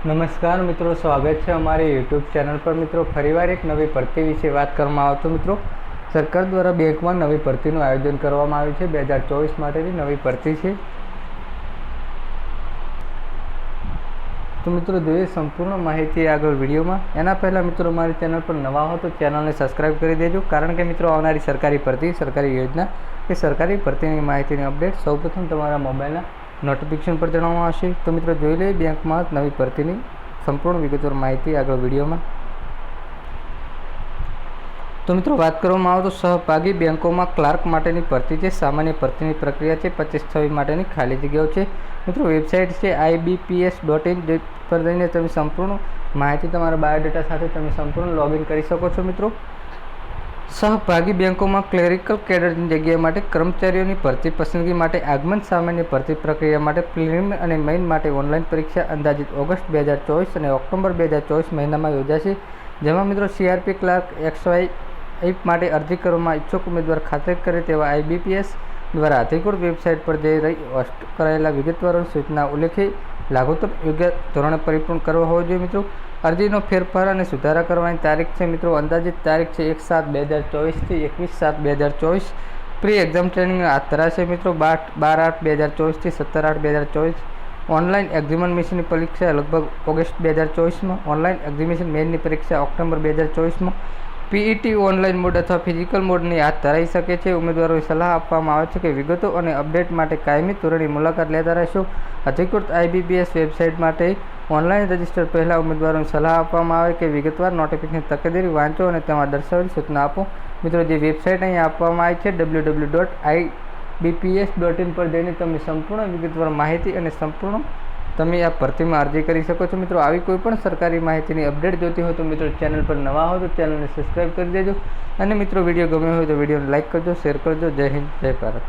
નમસ્કાર મિત્રો, સ્વાગત છે અમારી યુટ્યુબ ચેનલ પર. મિત્રો, ફરીવાર એક નવી ભરતી વિશે વાત કરવામાં આવતો મિત્રો, સરકાર દ્વારા બેંકમાં નવી ભરતીનું આયોજન કરવામાં આવ્યું છે. બે હજાર ચોવીસ માટેની નવી ભરતી છે. તો મિત્રો, જોઈએ સંપૂર્ણ માહિતી આગળ વિડીયોમાં. એના પહેલાં મિત્રો મારી ચેનલ પર નવા હો તો ચેનલને સબસ્ક્રાઈબ કરી દેજો. કારણ કે મિત્રો, આવનારી સરકારી ભરતી, સરકારી યોજના કે સરકારી ભરતીની માહિતીની અપડેટ સૌપ્રથમ તમારા મોબાઈલના નોટિફિકેશન પર જણાવવામાં આવશે. તો મિત્રો જોઈ લઈએ બેંકમાં નવી ભરતીની સંપૂર્ણ વિગતવાર માહિતી આગળ વિડીયોમાં. તો મિત્રો વાત કરવામાં આવે તો સહભાગી બેંકોમાં ક્લાર્ક માટેની ભરતી છે. સામાન્ય ભરતીની પ્રક્રિયા છે. પચીસ છવ્વીસ માટેની ખાલી જગ્યાઓ છે. મિત્રો વેબસાઇટ છે આઈબીપીએસ ડોટ ઇન પર જઈને તમે સંપૂર્ણ માહિતી તમારા બાયોડેટા સાથે તમે સંપૂર્ણ લોગિન કરી શકો છો મિત્રો. સહભાગી બેંકોમાં ક્લેરિકલ કેડરની જગ્યા માટે કર્મચારીઓની ભરતી પસંદગી માટે આગમન સામાન્ય ભરતી પ્રક્રિયા માટે પ્રિલિમ અને મેઇન માટે ઓનલાઈન પરીક્ષા અંદાજિત ઓગસ્ટ બે હજાર ચોવીસ અને ઓક્ટોબર બે હજાર ચોવીસ મહિનામાં યોજાશે. જેમાં મિત્રો સીઆરપી ક્લાર્ક એક્સવાય એપ માટે અરજી કરવામાં ઈચ્છુક ઉમેદવાર ખાતરી કરે તેવા આઈબીપીએસ દ્વારા અધિકૃત વેબસાઇટ પર જઈ રહી હોસ્ટ કરાયેલા વિગતવાર સૂચના ઉલ્લેખી લાગુતર યોગ્ય ધોરણે પરિપૂર્ણ કરવો હોવો જોઈએ મિત્રો. અરજીનો ફેરફાર અને સુધારા કરવાની તારીખ છે મિત્રો. અંદાજિત તારીખ છે એક સાત બે હજાર ચોવીસથી એકવીસ સાત બે હજાર ચોવીસ. પ્રી એક્ઝામ ટ્રેનિંગ હાથ ધરાશે મિત્રો. બાર બાર આઠ બે હજાર ચોવીસથી સત્તર આઠ બે હજાર ચોવીસ. ઓનલાઈન એક્ઝામિનેશનની પરીક્ષા લગભગ ઓગસ્ટ બે હજાર ચોવીસમાં. ઓનલાઈન એક્ઝામિનેશન મેનની પરીક્ષા ઓક્ટોબર બે હજાર ચોવીસમાં. પીઈટી ઓનલાઈન મોડ અથવા ફિઝિકલ મોડની હાથ ધરાઈ શકે છે. ઉમેદવારોને સલાહ આપવામાં આવે છે કે વિગતો અને અપડેટ માટે કાયમી ધોરણે મુલાકાત લેતા રહેશો. અધિકૃત આઈબીબીએસ વેબસાઇટ માટે ઓનલાઈન રજિસ્ટર પહેલાં ઉમેદવારોને સલાહ આપવામાં આવે કે વિગતવાર નોટિફિકેશન તકેદારી વાંચો અને તેમાં દર્શાવેલી સૂચના આપો. મિત્રો, જે વેબસાઇટ અહીં આપવામાં આવી છે W W dot I BPS dot in પર જઈને તમે સંપૂર્ણ વિગતવાર માહિતી અને સંપૂર્ણ તમે આ ભરતીમાં અરજી કરી શકો છો. મિત્રો, આવી કોઈ પણ સરકારી માહિતીની અપડેટ જોતી હોય તો મિત્રો ચેનલ પર નવા હોય તો ચેનલને સબસ્ક્રાઈબ કરી દેજો. અને મિત્રો, વીડિયો ગમ્યો હોય તો વિડીયોને લાઇક કરજો, શેર કરજો. જય હિન્દ, જય ભારત.